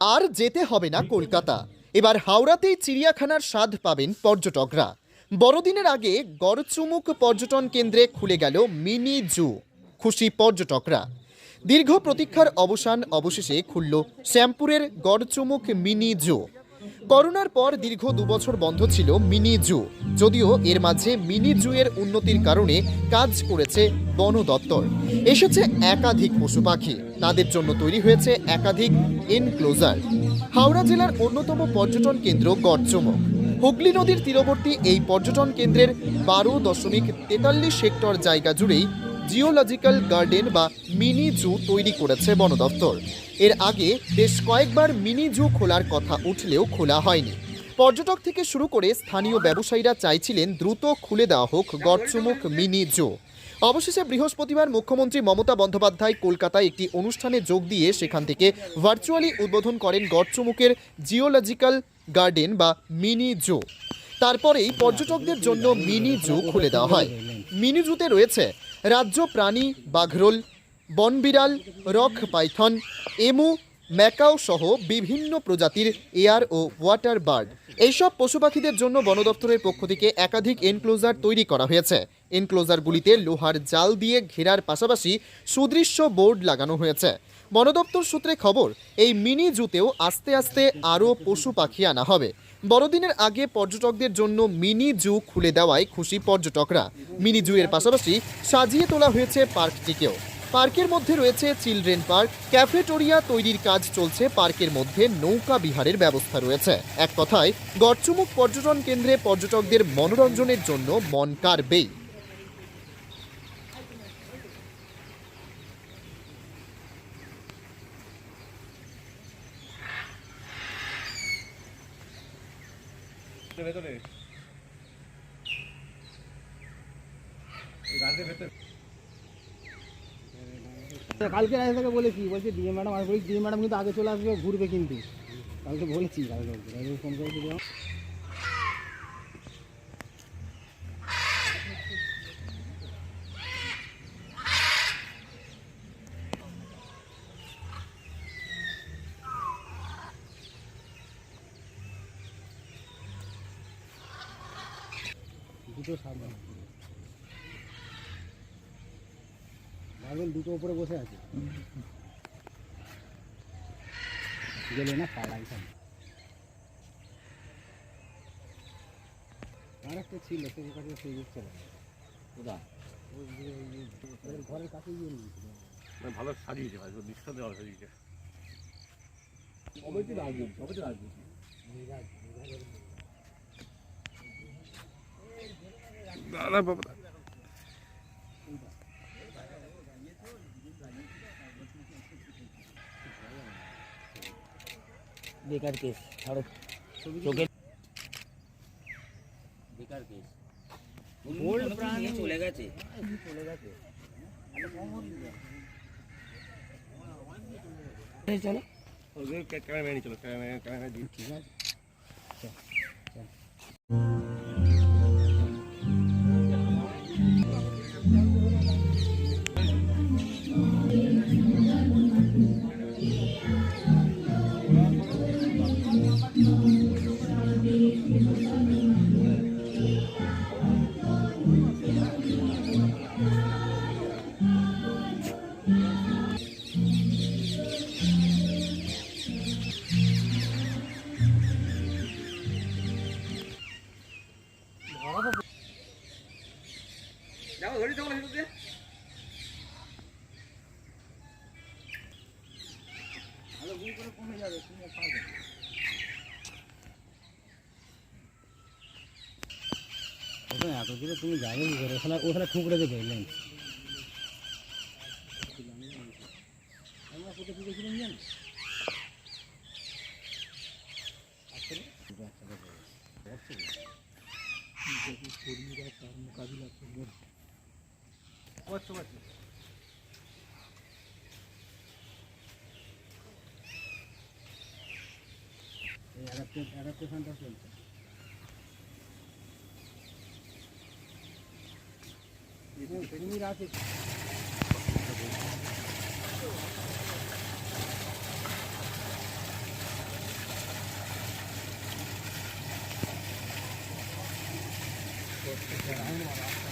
আর যেতে হবে না কলকাতা। এবার হাওড়াতেই চিড়িয়াখানার স্বাদ পাবেন পর্যটকরা। বড়দিনের আগে গড়চুমুক পর্যটন কেন্দ্রে খুলে গেল মিনি জু। খুশি পর্যটকরা। দীর্ঘ প্রতীক্ষার অবসান অবশেষে খুলল শ্যামপুরের গড়চুমুক মিনি জু। করোনার পর দীর্ঘ দুবছর বন্ধ ছিল মিনি জু। যদিও এর মাঝে মিনি জু এর উন্নতির কারণে কাজ করেছে বন দপ্তর। এসেছে একাধিক পশু পাখি। তাদের জন্য তৈরি হয়েছে একাধিক এনক্লোজার হাওড়া জেলার অন্যতম পর্যটন কেন্দ্র গড়চমক। হুগলি নদীর তীরবর্তী এই পর্যটন কেন্দ্রের বারো দশমিক তেতাল্লিশ হেক্টর জায়গা জুড়েই জিওলজিক্যাল গার্ডেন বা মিনি জু তৈরি করেছে বন দপ্তর এর আগে বেশ কয়েকবার মিনি জু খোলার কথা উঠলেও খোলা হয়নি। পর্যটক থেকে শুরু করে স্থানীয় ব্যবসায়ীরা চাইছিলেন দ্রুত খুলে দেওয়া হোক গড়চুমুক মিনি জু। অবশেষে বৃহস্পতিবার মুখ্যমন্ত্রী মমতা বন্দ্যোপাধ্যায় কলকাতায় একটি অনুষ্ঠানে যোগ দিয়ে সেখান থেকে ভার্চুয়ালি উদ্বোধন করেন গড়চুমুকের জিওলজিক্যাল গার্ডেন বা মিনি জু। তারপরেই পর্যটকদের জন্য মিনি জু খুলে দেওয়া হয়। মিনি জুতে রয়েছে রাজ্য প্রাণী, বাঘরোল, বনবিড়াল, রক পাইথন, এমু, ম্যাকাও সহ বিভিন্ন প্রজাতির এয়ার ও ওয়াটার বার্ড। এইসব পশু পাখিদের জন্য বন দপ্তরের পক্ষ থেকে একাধিক এনক্লোজার তৈরি করা হয়েছে। এনক্লোজারগুলিতে লোহার জাল দিয়ে ঘেরার পাশাপাশি সুদৃশ্য বোর্ড লাগানো হয়েছে। বন দপ্তর সূত্রে খবর, এই মিনি জুতেও আস্তে আস্তে আরও পশু পাখি আনা হবে। বড়দিনের আগে পর্যটকদের জন্য মিনি জু খুলে দেওয়ায় খুশি পর্যটকরা। মিনি জুয়ের পাশাপাশি সাজিয়ে তোলা হয়েছে পার্কটিকেও। পার্কের মধ্যে রয়েছে চিলড্রেন পার্ক, ক্যাফেটোরিয়া তৈরির কাজ চলছে, পার্কের মধ্যে নৌকা বিহারের ব্যবস্থা রয়েছে। এক কথায়, গড়চুমুক পর্যটন কেন্দ্রে পর্যটকদের মনোরঞ্জনের জন্য মন গাছের ভেতরে। কালকে রাতে থেকে বলেছি, বলছি ডিএম ম্যাডাম আর বলছি ডিএম ম্যাডাম কিন্তু আগে চলে আসবে, ঘুরবে কিন্তু। কালকে বলেছি, কালকে ফোন করে দুটো সাবধান ভাববেন দুটো উপরে বসে আছে। গেলে না পালাই আর একটা ছিল সে কাছে সেই দিক চলে ওদা ঘরের কাছে গিয়ে নিয়েছিল। মানে ভালো সাজিয়েছে ভাই নিঃসন্দেহে ভালো সাজিয়েছে। সবাই তো রাজি সবাই তো दादा बाबा बेकार केस छोड़ो। चोके बेकार केस। बोल प्राण। चले गए थे चले। गए थे चलो और क्या क्या मैं नहीं चलो क्या मैं क्या मैं ठीक है। चल चल। ক্যামেরা দিই ঠিক আছে ওখানে এত দূরে তুমি যাবে কি ওখানে ওখানে ঠুকরে দেবে লেন্স আমরা কোথায় কি Pode tomar aqui. É, era coisa da frente. Mirate. Thank you.